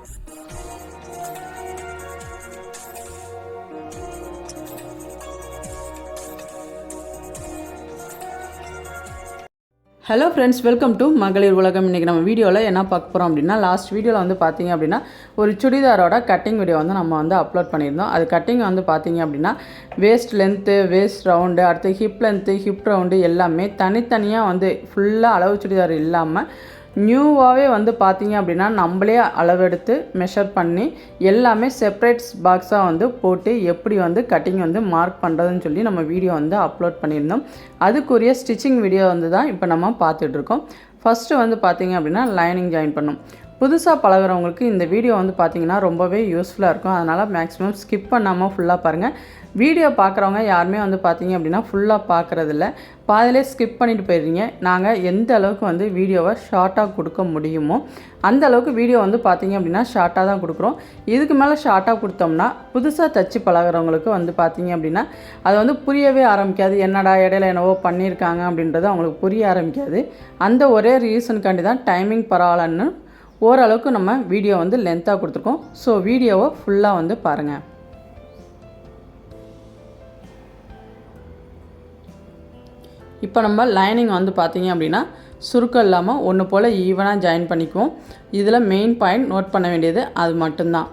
Hello friends welcome to மகளிர் உலகம். இன்றைக்கி நம்ம வீடியோவில் என்ன பார்க்க போகிறோம் அப்படின்னா லாஸ்ட் வீடியோவில் வந்து பார்த்தீங்க அப்படின்னா ஒரு சுடிதாரோட கட்டிங் வீடியோ வந்து நம்ம வந்து அப்லோட் பண்ணியிருந்தோம். அது கட்டிங் வந்து பார்த்தீங்க அப்படின்னா வேஸ்ட் லென்த்து வேஸ்ட் ரவுண்டு அடுத்து ஹிப் லென்த்து ஹிப் ரவுண்டு எல்லாமே தனித்தனியாக வந்து ஃபுல்லாக அளவு சுடிதார் இல்லாமல் நியூவாகவே வந்து பார்த்தீங்க அப்படின்னா நம்மளே அளவெடுத்து மெஷர் பண்ணி எல்லாமே செப்பரேட்ஸ் பாக்ஸாக வந்து போட்டு எப்படி வந்து கட்டிங் வந்து மார்க் பண்ணுறதுன்னு சொல்லி நம்ம வீடியோ வந்து அப்லோட் பண்ணியிருந்தோம். அதுக்குரிய ஸ்டிச்சிங் வீடியோ வந்து தான் இப்போ நம்ம பார்த்துட்ருக்கோம் ஃபஸ்ட்டு வந்து பார்த்தீங்க அப்படின்னா லைனிங் ஜாயின் பண்ணும் புதுசாக பழகுறவங்களுக்கு இந்த வீடியோ வந்து பார்த்திங்கன்னா ரொம்பவே யூஸ்ஃபுல்லாக இருக்கும். அதனால் மேக்ஸிமம் ஸ்கிப் பண்ணாமல் ஃபுல்லாக பாருங்கள் வீடியோ பார்க்குறவங்க யாருமே வந்து பார்த்தீங்க அப்படின்னா ஃபுல்லாக பார்க்குறதில்ல. பாதிலே ஸ்கிப் பண்ணிட்டு போயிடுறீங்க. நாங்கள் எந்த அளவுக்கு வந்து வீடியோவை ஷார்ட்டாக கொடுக்க முடியுமோ அந்த அளவுக்கு வீடியோ வந்து பார்த்தீங்க அப்படின்னா ஷார்ட்டாக தான் கொடுக்குறோம். இதுக்கு மேலே ஷார்ட்டாக கொடுத்தோம்னா புதுசாக தச்சு பழகுறவங்களுக்கு வந்து பார்த்தீங்க அப்படின்னா அது வந்து புரியவே ஆரம்பிக்காது. என்னடா இடையில என்னவோ பண்ணியிருக்காங்க அப்படின்றது அவங்களுக்கு புரிய ஆரம்பிக்காது. அந்த ஒரே ரீசனுக்காண்டி தான் டைமிங் பரவாயில்லன்னு ஓரளவுக்கு நம்ம வீடியோ வந்து லென்த்தாக கொடுத்துருக்கோம். ஸோ வீடியோவை ஃபுல்லாக வந்து பாருங்கள் இப்போ நம்ம லைனிங் வந்து பார்த்தீங்க அப்படின்னா சுருக்கம் இல்லாமல் ஒன்று போல் ஈவனாக ஜாயின் பண்ணிக்குவோம். இதில் மெயின் பாயிண்ட் நோட் பண்ண வேண்டியது அது மட்டும்தான்.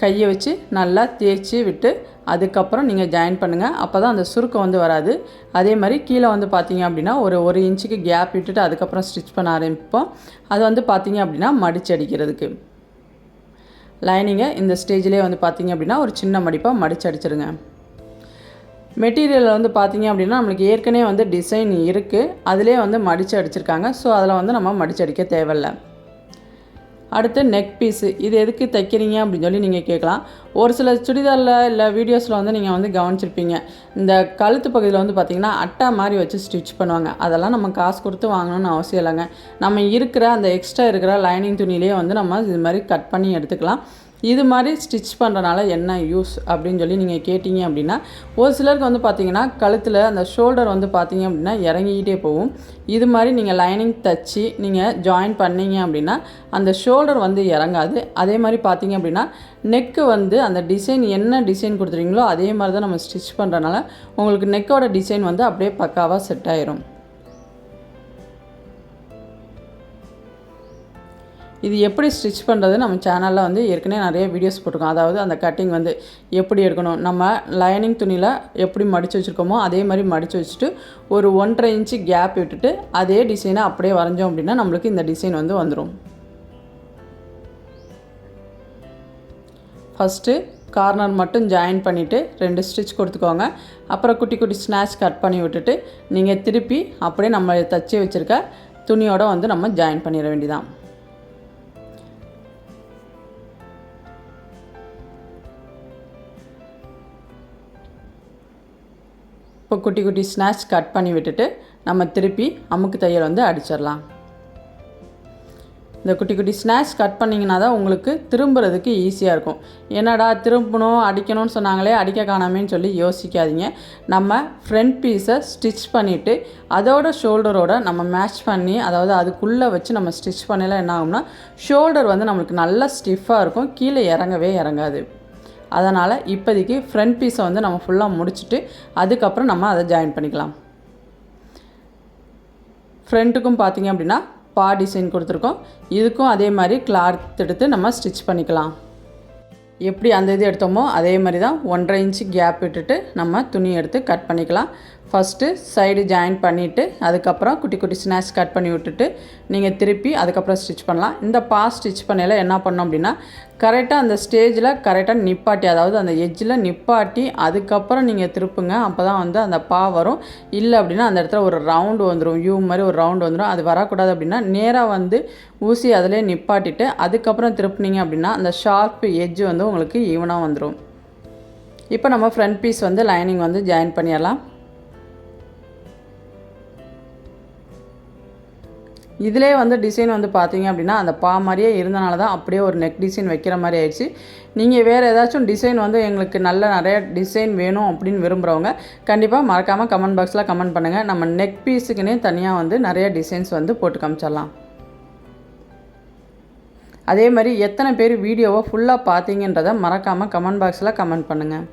கையை வச்சு நல்லா தேய்ச்சி விட்டு அதுக்கப்புறம் நீங்கள் ஜாயின் பண்ணுங்கள் அப்போ தான் அந்த சுருக்கம் வந்து வராது. அதே மாதிரி கீழே வந்து பார்த்தீங்க அப்படின்னா ஒரு ஒரு இன்ச்சுக்கு கேப் விட்டுட்டு அதுக்கப்புறம் ஸ்டிச் பண்ண ஆரம்பிப்போம். அது வந்து பார்த்தீங்க அப்படின்னா மடிச்சு அடிக்கிறதுக்கு. லைனிங்கை இந்த ஸ்டேஜ்லேயே வந்து பார்த்தீங்க அப்படின்னா ஒரு சின்ன மடிப்பாக மடிச்சு அடிச்சிருங்க. மெட்டீரியலில் வந்து பார்த்தீங்க அப்படின்னா நம்மளுக்கு ஏற்கனவே வந்து டிசைன் இருக்குது அதிலே வந்து மடித்து அடிச்சிருக்காங்க. ஸோ அதில் வந்து நம்ம மடிச்சு அடிக்க தேவையில்லை. அடுத்து நெக் பீஸு இது எதுக்கு தைக்கிறீங்க அப்படின்னு சொல்லி நீங்கள் கேட்கலாம். ஒரு சில சுடிதாரில் இல்லை வீடியோஸில் வந்து நீங்கள் வந்து கவனிச்சிருப்பீங்க. இந்த கழுத்து பகுதியில் வந்து பார்த்திங்கன்னா அட்டா மாதிரி வச்சு ஸ்டிச் பண்ணுவாங்க. அதெல்லாம் நம்ம காசு கொடுத்து வாங்கணும்னு அவசியம் இல்லைங்க. நம்ம இருக்கிற அந்த எக்ஸ்ட்ரா இருக்கிற லைனிங் துணியிலே வந்து நம்ம இது மாதிரி கட் பண்ணி எடுத்துக்கலாம். இது மாதிரி ஸ்டிச் பண்ணுறனால என்ன யூஸ் அப்படின்னு சொல்லி நீங்கள் கேட்டிங்க அப்படின்னா ஒரு சிலருக்கு வந்து பார்த்தீங்கன்னா கழுத்தில் அந்த ஷோல்டர் வந்து பார்த்தீங்க அப்படின்னா இறங்கிக்கிட்டே போகும். இது மாதிரி நீங்கள் லைனிங் தச்சு நீங்கள் ஜாயின் பண்ணீங்க அப்படின்னா அந்த ஷோல்டர் வந்து இறங்காது. அதே மாதிரி பார்த்தீங்க அப்படின்னா நெக்கு வந்து அந்த டிசைன் என்ன டிசைன் கொடுத்துறீங்களோ அதே மாதிரி தான் நம்ம ஸ்டிச் பண்ணுறனால உங்களுக்கு நெக்கோட டிசைன் வந்து அப்படியே பக்காவாக செட் ஆயிரும். இது எப்படி ஸ்டிச் பண்ணுறது நம்ம சேனலில் வந்து ஏற்கனவே நிறைய வீடியோஸ் போட்டிருக்கோம். அதாவது அந்த கட்டிங் வந்து எப்படி எடுக்கணும் நம்ம லைனிங் துணியில் எப்படி மடித்து வச்சுருக்கோமோ அதே மாதிரி மடித்து வச்சுட்டு ஒரு ஒன்றரை இன்ச்சு கேப் விட்டுட்டு அதே டிசைனை அப்படியே வரைஞ்சோம் அப்படின்னா நம்மளுக்கு இந்த டிசைன் வந்து வந்துடும் ஃபஸ்ட்டு கார்னர் மட்டும் ஜாயின் பண்ணிவிட்டு ரெண்டு ஸ்டிச் கொடுத்துக்கோங்க. அப்புறம் குட்டி குட்டி ஸ்நாச் கட் பண்ணி விட்டுட்டு நீங்கள் திருப்பி அப்படியே நம்ம தச்சு வச்சுருக்க துணியோடு வந்து நம்ம ஜாயின் பண்ணிட வேண்டியதான் இப்போ குட்டி குட்டி ஸ்நாக்ஸ் கட் பண்ணி விட்டுட்டு நம்ம திருப்பி அமுக்கு தையல் வந்து அடிச்சிடலாம். இந்த குட்டி குட்டி ஸ்நாக்ஸ் கட் பண்ணிங்கன்னா தான் உங்களுக்கு திரும்புறதுக்கு ஈஸியாக இருக்கும். என்னடா திரும்பணும் அடிக்கணும்னு சொன்னாங்களே அடிக்க காணாமேன்னு சொல்லி யோசிக்காதீங்க. நம்ம ஃப்ரண்ட் பீஸை ஸ்டிச் பண்ணிவிட்டு அதோட ஷோல்டரோட நம்ம மேட்ச் பண்ணி அதாவது அதுக்குள்ளே வச்சு நம்ம ஸ்டிச் பண்ணல என்ன ஆகும்னா ஷோல்டர் வந்து நம்மளுக்கு நல்லா ஸ்டிஃபாக இருக்கும். கீழே இறங்கவே இறங்காது. அதனால் இப்போதைக்கு ஃப்ரண்ட் பீஸை வந்து நம்ம ஃபுல்லாக முடிச்சுட்டு அதுக்கப்புறம் நம்ம அதை ஜாயின் பண்ணிக்கலாம். ஃப்ரண்ட்டுக்கும் பார்த்திங்க அப்படின்னா பா டிசைன் கொடுத்துருக்கோம். இதுக்கும் அதே மாதிரி கிளாத் எடுத்து நம்ம ஸ்டிச் பண்ணிக்கலாம். எப்படி அந்த இது எடுத்தோமோ அதே மாதிரி தான் ஒன்றரை இன்ச்சு கேப் விட்டுட்டு நம்ம துணி எடுத்து கட் பண்ணிக்கலாம். ஃபஸ்ட்டு சைடு ஜாயின் பண்ணிவிட்டு அதுக்கப்புறம் குட்டி குட்டி ஸ்நாக்ஸ் கட் பண்ணி விட்டுட்டு நீங்கள் திருப்பி அதுக்கப்புறம் ஸ்டிச் பண்ணலாம். இந்த பா ஸ்டிச் பண்ணையில் என்ன பண்ணோம் அப்படின்னா கரெக்டாக அந்த ஸ்டேஜில் கரெக்டாக நிப்பாட்டி அதாவது அந்த எஜ்ஜில் நிப்பாட்டி அதுக்கப்புறம் நீங்கள் திருப்புங்க அப்போ தான் வந்து அந்த பா வரும். இல்லை அப்படின்னா அந்த இடத்துல ஒரு ரவுண்டு வந்துடும் யூ மாதிரி ஒரு ரவுண்டு வந்துடும் அது வரக்கூடாது அப்படின்னா நேராக வந்து ஊசி அதிலே நிப்பாட்டிட்டு அதுக்கப்புறம் திருப்புனீங்க அப்படின்னா அந்த ஷார்ப்பு எஜ்ஜு வந்து உங்களுக்கு ஈவனாக வந்துடும் இப்போ நம்ம ஃப்ரண்ட் பீஸ் வந்து லைனிங் வந்து ஜாயின் பண்ணிடலாம். இதிலே வந்து டிசைன் வந்து பார்த்தீங்க அப்படின்னா அந்த பா மாதிரியே இருந்தனால தான் அப்படியே ஒரு நெக் டிசைன் வைக்கிற மாதிரி ஆயிடுச்சு. நீங்கள் வேறு ஏதாச்சும் டிசைன் வந்து எங்களுக்கு நல்ல நிறைய டிசைன் வேணும் அப்படின்னு விரும்புகிறவங்க கண்டிப்பாக மறக்காமல் கமெண்ட் பாக்ஸில் கமெண்ட் பண்ணுங்கள் நம்ம நெக் பீஸுக்குன்னே தனியாக வந்து நிறைய டிசைன்ஸ் வந்து போட்டு காமிச்சிடலாம். அதே மாதிரி எத்தனை பேர் வீடியோவை ஃபுல்லாக பார்த்தீங்கன்றதை மறக்காமல் கமெண்ட் பாக்ஸில் கமெண்ட் பண்ணுங்கள்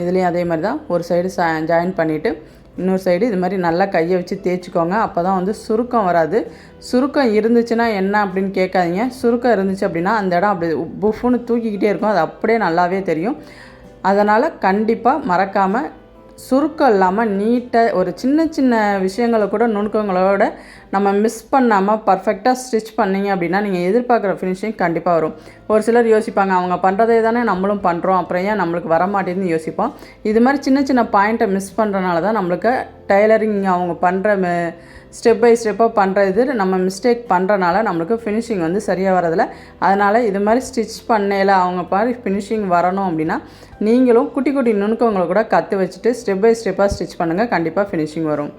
இதுலேயும் அதே மாதிரி தான். ஒரு சைடு ஜாயின் பண்ணிவிட்டு இன்னொரு சைடு இது மாதிரி நல்லா கையை வச்சு தேய்ச்சிக்கோங்க. அப்போ தான் வந்து சுருக்கம் வராது. சுருக்கம் இருந்துச்சுன்னா என்ன அப்படின்னு கேட்காதீங்க. சுருக்கம் இருந்துச்சு அப்படின்னா அந்த இடம் அப்படி புஃப்னு தூக்கிக்கிட்டே இருக்கும். அது அப்படியே நல்லாவே தெரியும். அதனால் கண்டிப்பாக மறக்காமல் சுருக்கம் இல்லாமல் நீட்டாக ஒரு சின்ன சின்ன விஷயங்களை கூட நுணுக்கங்களோட நம்ம மிஸ் பண்ணாமல் பர்ஃபெக்டாக ஸ்டிச் பண்ணிங்க அப்படின்னா நீங்கள் எதிர்பார்க்குற ஃபினிஷிங் கண்டிப்பாக வரும். ஒரு சிலர் யோசிப்பாங்க அவங்க பண்ணுறதே தானே நம்மளும் பண்ணுறோம் அப்புறம் ஏன் நம்மளுக்கு வர மாட்டேங்குதுன்னு யோசிப்போம். இது மாதிரி சின்ன சின்ன பாயிண்ட்டை மிஸ் பண்ணுறனால தான் நம்மளுக்கு டைலரிங் அவங்க பண்ணுற ஸ்டெப் பை ஸ்டெப்பாக பண்ணுற இது நம்ம மிஸ்டேக் பண்ணுறனால நம்மளுக்கு ஃபினிஷிங் வந்து சரியாக வரதில்ல அதனால் இது மாதிரி ஸ்டிச் பண்ணையில் அவங்க மாதிரி ஃபினிஷிங் வரணும் அப்படின்னா நீங்களும் குட்டி குட்டி நுணுக்கங்களை கூட கற்று வச்சுட்டு ஸ்டெப் பை ஸ்டெப்பாக ஸ்டிச் பண்ணுங்கள் கண்டிப்பாக ஃபினிஷிங் வரும்.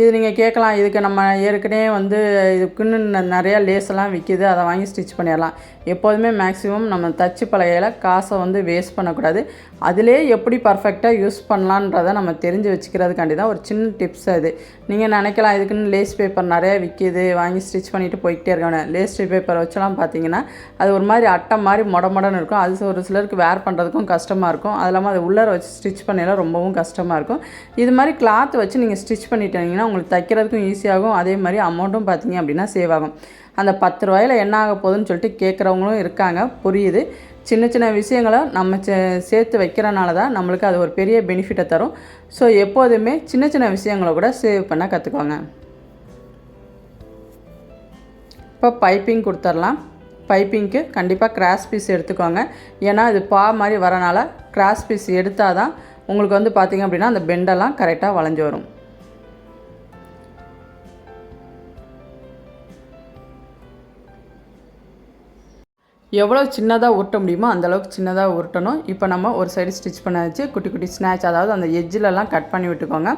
இது நீங்கள் கேட்கலாம். இதுக்கு நம்ம ஏற்கனவே வந்து இதுக்குன்னு நிறையா லேஸெல்லாம் விற்கிது அதை வாங்கி ஸ்டிச் பண்ணிடலாம். எப்போதுமே மேக்ஸிமம் நம்ம தச்சு பழகையில் காசை வந்து வேஸ்ட் பண்ணக்கூடாது. அதிலே எப்படி பர்ஃபெக்டாக யூஸ் பண்ணலான்றதை நம்ம தெரிஞ்சு வச்சுக்கிறதுக்காண்டி தான் ஒரு சின்ன டிப்ஸ் அது. நீங்கள் நினைக்கலாம் இதுக்குன்னு லேஸ் பேப்பர் நிறையா விற்கிது வாங்கி ஸ்டிச் பண்ணிவிட்டு போய்கிட்டே இருக்கணும். லேஸ் பேப்பர் வச்செல்லாம் பார்த்தீங்கன்னா அது ஒரு மாதிரி அட்டை மாதிரி மொட மொடன்னு இருக்கும். அது ஒரு சிலருக்கு வேர் பண்ணுறதுக்கும் கஷ்டமாக இருக்கும். அது இல்லாமல் அது உள்ளார வச்சு ஸ்டிச் பண்ணலாம் ரொம்பவும் கஷ்டமாக இருக்கும். இது மாதிரி கிளாத் வச்சு நீங்கள் ஸ்டிச் பண்ணிட்டீங்கன்னா உங்களுக்கு தைக்கிறதுக்கும் ஈஸியாகும் அதே மாதிரி அமௌண்ட்டும் பார்த்தீங்க அப்படின்னா சேவ் ஆகும். அந்த பத்து ரூபாயில் என்ன ஆக போகுதுன்னு சொல்லிட்டு கேட்குறவங்களும் இருக்காங்க. புரியுது. சின்ன சின்ன விஷயங்களை நம்ம சே- சேர்த்து வைக்கிறனால தான் நம்மளுக்கு அது ஒரு பெரிய பெனிஃபிட்டை தரும். ஸோ எப்போதுமே சின்ன சின்ன விஷயங்களை கூட சேவ் பண்ண கற்றுக்கோங்க இப்போ பைப்பிங் கொடுத்துர்லாம் பைப்பிங்க்கு கண்டிப்பாக கிராஸ் பீஸ் எடுத்துக்கோங்க. ஏன்னா இது பா மாதிரி வரனால கிராஸ் பீஸ் எடுத்தால் தான் உங்களுக்கு வந்து பார்த்திங்க அப்படின்னா அந்த பெண்டெல்லாம் கரெக்டாக வளைஞ்சு வரும். எவ்வளோ சின்னதாக உருட்ட முடியுமோ அந்தளவுக்கு சின்னதாக உருட்டணும். இப்போ நம்ம ஒரு சைடு ஸ்டிச் பண்ண வச்சு குட்டி குட்டி ஸ்நாச் அதாவது அந்த எஜ்ஜிலலாம் கட் பண்ணி விட்டுக்கோங்க.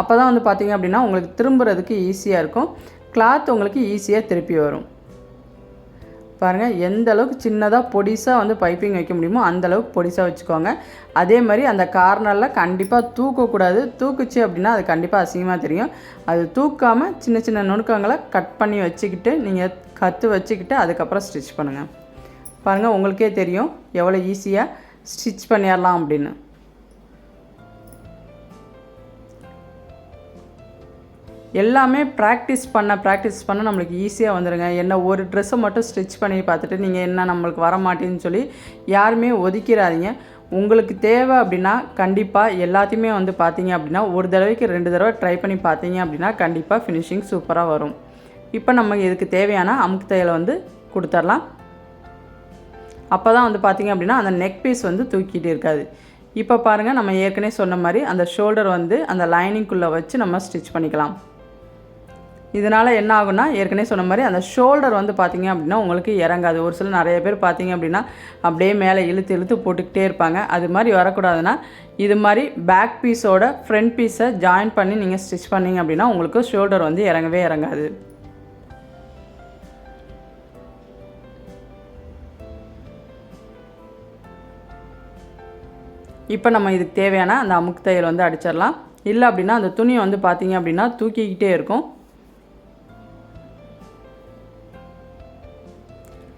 அப்போ தான் வந்து பார்த்திங்க அப்படின்னா உங்களுக்கு திரும்புறதுக்கு ஈஸியாக இருக்கும். கிளாத் உங்களுக்கு ஈஸியாக திருப்பி வரும். பாருங்கள் எந்த அளவுக்கு சின்னதாக பொடிசாக வந்து பைப்பிங் வைக்க முடியுமோ அந்த அளவுக்கு பொடிசாக வச்சுக்கோங்க. அதே மாதிரி அந்த கார்னரில் கண்டிப்பாக தூக்கக்கூடாது தூக்குச்சு அப்படின்னா அது கண்டிப்பாக அசிங்கமாக தெரியும். அது தூக்காமல் சின்ன சின்ன நுணுக்கங்களை கட் பண்ணி வச்சுக்கிட்டு நீங்கள் கற்று வச்சுக்கிட்டு அதுக்கப்புறம் ஸ்டிச் பண்ணுங்கள் பாருங்கள் உங்களுக்கே தெரியும். எவ்வளோ ஈஸியாக ஸ்டிச் பண்ணிடலாம் அப்படின்னு. எல்லாமே ப்ராக்டிஸ் பண்ண ப்ராக்டிஸ் பண்ண நம்மளுக்கு ஈஸியாக வந்துடுங்க என்ன ஒரு ட்ரெஸ்ஸை மட்டும் ஸ்டிச் பண்ணி பார்த்துட்டு நீங்கள் என்ன நம்மளுக்கு வர மாட்டேன்னு சொல்லி யாருமே ஒதுக்கிறாதீங்க உங்களுக்கு தேவை அப்படின்னா கண்டிப்பாக எல்லாத்தையுமே வந்து பார்த்தீங்க அப்படின்னா ஒரு தடவைக்கு ரெண்டு தடவை ட்ரை பண்ணி பார்த்தீங்க அப்படின்னா கண்டிப்பாக ஃபினிஷிங் சூப்பராக வரும். இப்போ நம்ம இதுக்கு தேவையான அமுக்கு தையலை வந்து கொடுத்துர்லாம் அப்போ தான் வந்து பார்த்திங்க அப்படின்னா அந்த நெக் பீஸ் வந்து தூக்கிட்டு இருக்காது. இப்போ பாருங்கள் நம்ம ஏற்கனவே சொன்ன மாதிரி அந்த ஷோல்டர் வந்து அந்த லைனிங்குள்ளே வச்சு நம்ம ஸ்டிச் பண்ணிக்கலாம். இதனால் என்ன ஆகும்னா ஏற்கனவே சொன்ன மாதிரி அந்த ஷோல்டர் வந்து பார்த்திங்க அப்படின்னா உங்களுக்கு இறங்காது. ஒரு சில நிறைய பேர் பார்த்திங்க அப்படின்னா அப்படியே மேலே இழுத்து இழுத்து போட்டுக்கிட்டே இருப்பாங்க. அது மாதிரி வரக்கூடாதுன்னா இது மாதிரி பேக் பீஸோட ஃப்ரண்ட் பீஸை ஜாயின் பண்ணி நீங்கள் ஸ்டிச் பண்ணிங்க அப்படின்னா உங்களுக்கு ஷோல்டர் வந்து இறங்கவே இறங்காது. இப்போ நம்ம இதுக்கு தேவையான அந்த அமுக்கு தையல் வந்து அடிச்சிடலாம். இல்லை அப்படின்னா அந்த துணியை வந்து பார்த்தீங்க அப்படின்னா தூக்கிக்கிட்டே இருக்கும்.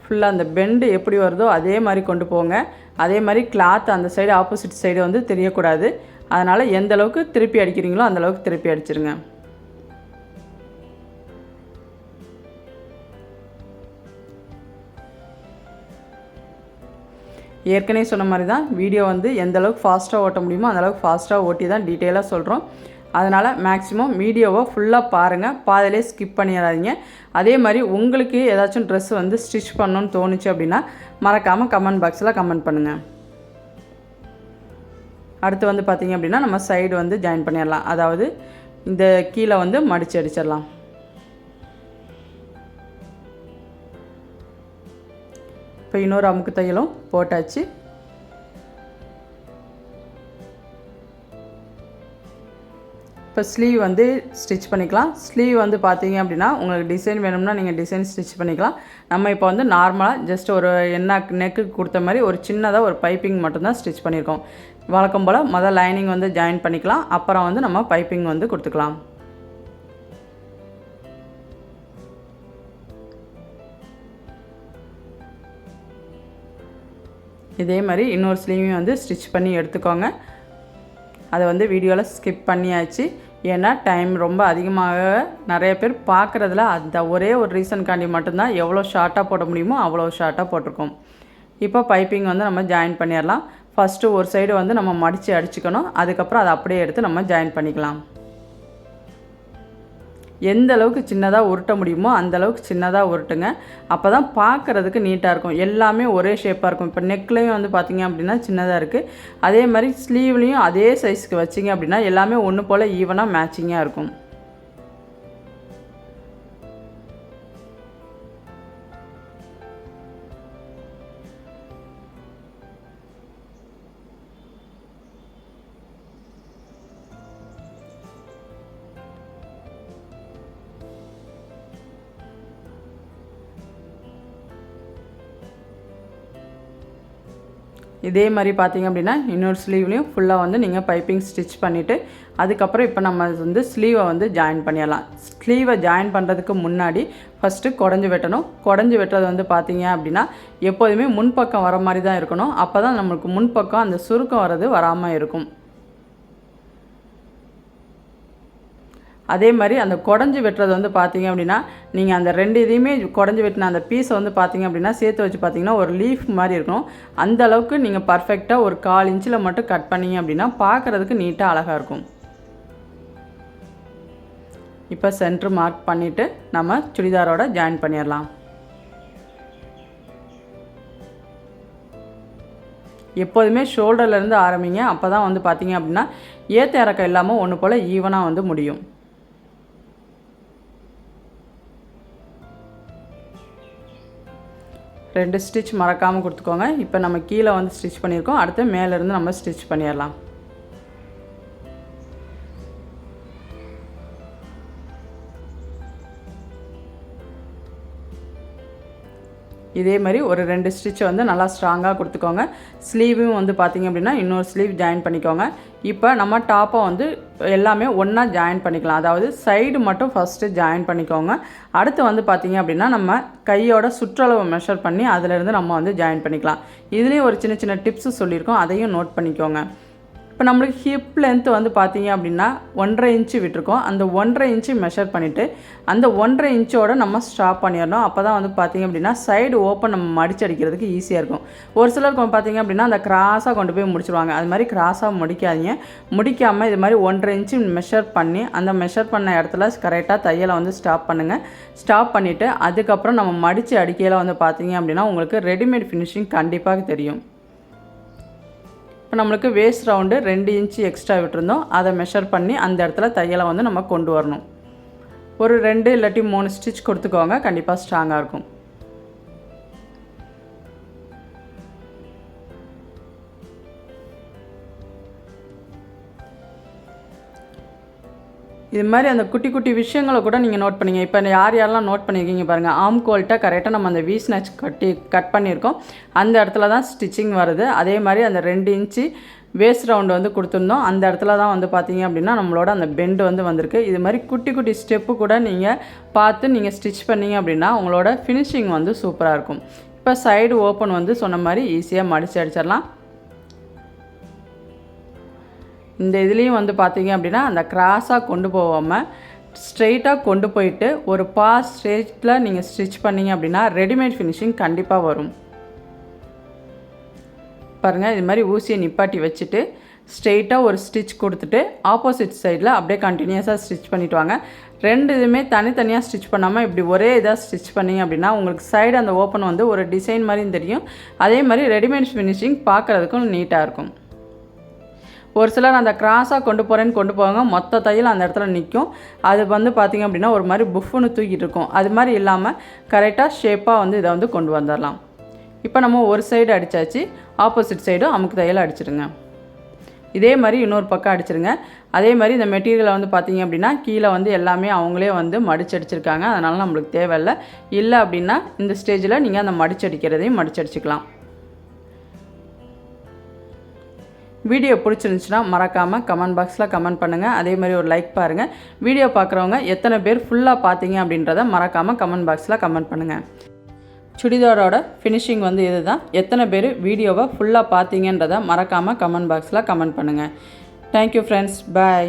ஃபுல்லாக அந்த பெண்டு எப்படி வருதோ அதே மாதிரி கொண்டு போங்க. அதே மாதிரி கிளாத் அந்த சைடு ஆப்போசிட் சைடு வந்து தெரியக்கூடாது. அதனால் எந்த அளவுக்கு திருப்பி அடிக்கிறீங்களோ அந்த அளவுக்கு திருப்பி அடிச்சிருங்க. ஏற்கனவே சொன்ன மாதிரி தான் வீடியோ வந்து எந்த அளவுக்கு ஃபாஸ்ட்டாக ஓட்ட முடியுமோ அந்தளவுக்கு ஃபாஸ்ட்டாக ஓட்டி தான் டீட்டெயிலாக சொல்கிறோம் அதனால் மேக்ஸிமம் வீடியோவை ஃபுல்லாக பாருங்கள் பாதிலே ஸ்கிப் பண்ணிடாதீங்க. அதே மாதிரி உங்களுக்கு ஏதாச்சும் ட்ரெஸ் வந்து ஸ்டிச் பண்ணணும்னு தோணுச்சு அப்படின்னா மறக்காமல் கமெண்ட் பாக்ஸில் கமெண்ட் பண்ணுங்கள் அடுத்து வந்து பார்த்திங்க அப்படின்னா நம்ம சைடு வந்து ஜாயின் பண்ணிடலாம். அதாவது இந்த கீழே வந்து மடித்து அடிச்சிடலாம். இப்போ இன்னொரு அமுக்கு தையலும் போட்டாச்சு. இப்போ ஸ்லீவ் வந்து ஸ்டிச் பண்ணிக்கலாம். ஸ்லீவ் வந்து பார்த்தீங்க அப்படின்னா உங்களுக்கு டிசைன் வேணும்னா நீங்கள் டிசைன் ஸ்டிச் பண்ணிக்கலாம். நம்ம இப்போ வந்து நார்மலாக ஜஸ்ட் ஒரு என்ன நெக்கு கொடுத்த மாதிரி ஒரு சின்னதாக ஒரு பைப்பிங் மட்டும்தான் ஸ்டிச் பண்ணியிருக்கோம். வழக்கம் போல் மொதல் லைனிங் வந்து ஜாயின் பண்ணிக்கலாம். அப்புறம் வந்து நம்ம பைப்பிங் வந்து கொடுத்துக்கலாம். இதே மாதிரி இன்னொரு ஸ்லீவையும் வந்து ஸ்டிச் பண்ணி எடுத்துக்கோங்க. அதை வந்து வீடியோவில் ஸ்கிப் பண்ணியாச்சு. ஏன்னா டைம் ரொம்ப அதிகமாக நிறைய பேர் பார்க்குறதுல அந்த ஒரே ஒரு ரீசன்காண்டி மட்டும்தான் எவ்வளோ ஷார்ட்டாக போட முடியுமோ அவ்வளோ ஷார்ட்டாக போட்டிருக்கோம். இப்போ பைப்பிங் வந்து நம்ம ஜாயின் பண்ணிடலாம். ஃபஸ்ட்டு ஒரு சைடு வந்து நம்ம மடித்து அடிச்சுக்கணும். அதுக்கப்புறம் அதை அப்படியே எடுத்து நம்ம ஜாயின் பண்ணிக்கலாம். எந்த அளவுக்கு சின்னதாக உருட்ட முடியுமோ அந்த அளவுக்கு சின்னதாக உருட்டுங்க. அப்போ தான் பார்க்குறதுக்கு நீட்டாக இருக்கும். எல்லாமே ஒரே ஷேப்பாக இருக்கும். இப்போ நெக்லேயும் வந்து பார்த்திங்க அப்படின்னா சின்னதாக இருக்குது அதே மாதிரி ஸ்லீவ்லேயும் அதே சைஸ்க்கு வச்சிங்க அப்படின்னா எல்லாமே ஒன்று போல் ஈவனாக மேட்சிங்காக இருக்கும். இதே மாதிரி பார்த்தீங்க அப்படின்னா இன்னொரு ஸ்லீவ்லேயும் ஃபுல்லாக வந்து நீங்கள் பைப்பிங் ஸ்டிச் பண்ணிவிட்டு அதுக்கப்புறம் இப்போ நம்ம வந்து ஸ்லீவை வந்து ஜாயின் பண்ணிடலாம். ஸ்லீவை ஜாயின் பண்ணுறதுக்கு முன்னாடி ஃபஸ்ட்டு குடஞ்சி வெட்டணும். குடஞ்சி வெட்டுறது வந்து பார்த்தீங்க அப்படின்னா எப்போதுமே முன்பக்கம் வர மாதிரி தான் இருக்கணும். அப்போ தான் நம்மளுக்கு முன்பக்கம் அந்த சுருக்கம் வர்றது வராமல் இருக்கும். அதே மாதிரி அந்த குடஞ்சி வெட்டுறது வந்து பார்த்தீங்க அப்படின்னா நீங்கள் அந்த ரெண்டு இதையுமே குடஞ்சி வெட்டின அந்த பீஸை வந்து பார்த்தீங்க அப்படின்னா சேர்த்து வச்சு பார்த்தீங்கன்னா ஒரு லீஃப் மாதிரி இருக்கணும் அந்த அளவுக்கு நீங்கள் பர்ஃபெக்டாக ஒரு கால் இன்ச்சில் மட்டும் கட் பண்ணீங்க அப்படின்னா பார்க்குறதுக்கு நீட்டாக அழகாக இருக்கும். இப்போ சென்ட்ரு மார்க் பண்ணிவிட்டு நம்ம சுடிதாரோட ஜாயின் பண்ணிடலாம். எப்போதுமே ஷோல்டர்லேருந்து ஆரம்பிங்க. அப்போ தான் வந்து பார்த்தீங்க அப்படின்னா ஏற்ற இறக்கம் இல்லாமல் ஒன்று போல் ஈவனாக வந்து முடியும். ரெண்டு ஸ்டிச் மறக்காமல் கொடுத்துக்கோங்க. இப்போ நம்ம கீழே வந்து ஸ்டிச் பண்ணியிருக்கோம். அடுத்து மேலேருந்து நம்ம ஸ்டிச் பண்ணிடலாம். இதே மாதிரி ஒரு ரெண்டு ஸ்டிச் வந்து நல்லா ஸ்ட்ராங்காக கொடுத்துக்கோங்க. ஸ்லீவும் வந்து பார்த்திங்க அப்படின்னா இன்னொரு ஸ்லீவ் ஜாயின் பண்ணிக்கோங்க. இப்போ நம்ம டாப்பை வந்து எல்லாமே ஒன்றா ஜாயின் பண்ணிக்கலாம். அதாவது சைடு மட்டும் ஃபஸ்ட்டு ஜாயின் பண்ணிக்கோங்க. அடுத்து வந்து பார்த்திங்க அப்படின்னா நம்ம கையோட சுற்றளவு மெஷர் பண்ணி அதிலேருந்து நம்ம வந்து ஜாயின் பண்ணிக்கலாம். இதுலேயும் ஒரு சின்ன சின்ன டிப்ஸு சொல்லியிருக்கோம். அதையும் நோட் பண்ணிக்கோங்க. இப்போ நம்மளுக்கு ஹிப் லென்த்து வந்து பார்த்தீங்க அப்படின்னா ஒன்றரை இன்ச்சு விட்டுருக்கோம். அந்த ஒன்றரை இன்ச்சு மெஷர் பண்ணிவிட்டு அந்த ஒன்றரை இன்ச்சோட நம்ம ஸ்டாப் பண்ணிடணும். அப்போ தான் வந்து பார்த்திங்க அப்படின்னா சைடு ஓப்பன் நம்ம மடிச்சு அடிக்கிறதுக்கு ஈஸியாக இருக்கும். ஒரு சிலருக்கு பார்த்திங்க அப்படின்னா அந்த கிராஸாக கொண்டு போய் முடிச்சிருவாங்க. அது மாதிரி கிராஸாக முடிக்காதீங்க. முடிக்காமல் இது மாதிரி ஒன்றரை இன்ச்சு மெஷர் பண்ணி அந்த மெஷர் பண்ண இடத்துல கரெக்டாக தையலை வந்து ஸ்டாப் பண்ணுங்கள் ஸ்டாப் பண்ணிவிட்டு அதுக்கப்புறம் நம்ம மடித்து அடிக்கையில் வந்து பார்த்திங்க அப்படின்னா உங்களுக்கு ரெடிமேட் ஃபினிஷிங் கண்டிப்பாக தெரியும். இப்போ நம்மளுக்கு வேஸ்ட் ரவுண்டு ரெண்டு இன்ச்சு எக்ஸ்ட்ரா விட்டுருந்தோம். அதை மெஷர் பண்ணி அந்த இடத்துல தையலை வந்து நம்ம கொண்டு வரணும். ஒரு ரெண்டு இல்லாட்டி மூணு ஸ்டிச் கொடுத்துக்கோங்க. கண்டிப்பாக ஸ்ட்ராங்காக இருக்கும். இது மாதிரி அந்த குட்டி குட்டி விஷயங்களை கூட நீங்கள் நோட் பண்ணிங்க. இப்போ யார் யாரெல்லாம் நோட் பண்ணியிருக்கீங்க பாருங்கள் ஆம் கோல்ட்டை கரெக்டாக நம்ம அந்த வீ ஸ்னாச் கட்டி கட் பண்ணியிருக்கோம். அந்த இடத்துல தான் ஸ்டிச்சிங் வருது. அதே மாதிரி அந்த ரெண்டு இன்ச்சு வேஸ்ட் ரவுண்டு வந்து கொடுத்துருந்தோம். அந்த இடத்துல தான் வந்து பார்த்தீங்க அப்படின்னா நம்மளோட அந்த பெண்டு வந்து வந்திருக்கு. இது மாதிரி குட்டி குட்டி ஸ்டெப்பு கூட நீங்கள் பார்த்து நீங்கள் ஸ்டிச் பண்ணிங்க அப்படின்னா உங்களோட ஃபினிஷிங் வந்து சூப்பராக இருக்கும். இப்போ சைடு ஓப்பன் வந்து சொன்ன மாதிரி ஈஸியாக மடித்து அடிச்சிடலாம். இந்த இதுலேயும் வந்து பார்த்தீங்க அப்படின்னா அந்த கிராஸாக கொண்டு போகாமல் ஸ்ட்ரெயிட்டாக கொண்டு போயிட்டு ஒரு பா ஸ்டேஜில் நீங்கள் ஸ்டிச் பண்ணிங்க அப்படின்னா ரெடிமேட் ஃபினிஷிங் கண்டிப்பாக வரும். பாருங்கள் இது மாதிரி ஊசியை நிப்பாட்டி வச்சுட்டு ஸ்ட்ரெயிட்டாக ஒரு ஸ்டிச் கொடுத்துட்டு ஆப்போசிட் சைடில் அப்படியே கண்டினியூஸாக ஸ்டிச் பண்ணிட்டு வாங்க. ரெண்டு இதுவுமே தனித்தனியாக ஸ்டிச் பண்ணாமல் இப்படி ஒரே இதாக ஸ்டிச் பண்ணிங்க அப்படின்னா உங்களுக்கு சைடு அந்த ஓப்பன் வந்து ஒரு டிசைன் மாதிரியும் தெரியும். அதே மாதிரி ரெடிமேட் ஃபினிஷிங் பார்க்குறதுக்கும் நீட்டாக இருக்கும். ஒரு சிலர் அந்த கிராஸாக கொண்டு போகிறேன்னு கொண்டு போவாங்க. மொத்த தையல் அந்த இடத்துல நிற்கும் அது வந்து பார்த்திங்க அப்படின்னா ஒரு மாதிரி புஃப்னு தூக்கிட்டு இருக்கும். அது மாதிரி இல்லாமல் கரெக்டாக ஷேப்பாக வந்து இதை வந்து கொண்டு வந்துடலாம் இப்போ நம்ம ஒரு சைடு அடித்தாச்சு ஆப்போசிட் சைடும் அமுக்கு தையல் அடிச்சிடுங்க இதே மாதிரி இன்னொரு பக்கம் அடிச்சிருங்க. அதே மாதிரி இந்த மெட்டீரியலை வந்து பார்த்திங்க அப்படின்னா கீழே வந்து எல்லாமே அவங்களே வந்து மடிச்சடிச்சிருக்காங்க அதனால் நம்மளுக்கு தேவையில்லை. இல்லை அப்படின்னா இந்த ஸ்டேஜில் நீங்கள் அந்த மடிச்சடிக்கிறதையும் மடிச்சடிச்சுக்கலாம் வீடியோ பிடிச்சிருந்துச்சுன்னா மறக்காமல் கமெண்ட் பாக்ஸில் கமெண்ட் பண்ணுங்கள் அதே மாதிரி ஒரு லைக் பாருங்கள் வீடியோ பார்க்குறவங்க எத்தனை பேர் ஃபுல்லாக பார்த்தீங்க அப்படின்றத மறக்காமல் கமெண்ட் பாக்ஸில் கமெண்ட் பண்ணுங்கள் சுடிதாரோட ஃபினிஷிங் வந்து இதுதான். எத்தனை பேர் வீடியோவை ஃபுல்லாக பார்த்தீங்கன்றத மறக்காமல் கமெண்ட் பாக்ஸில் கமெண்ட் பண்ணுங்கள் தேங்க்யூ ஃப்ரெண்ட்ஸ் பாய்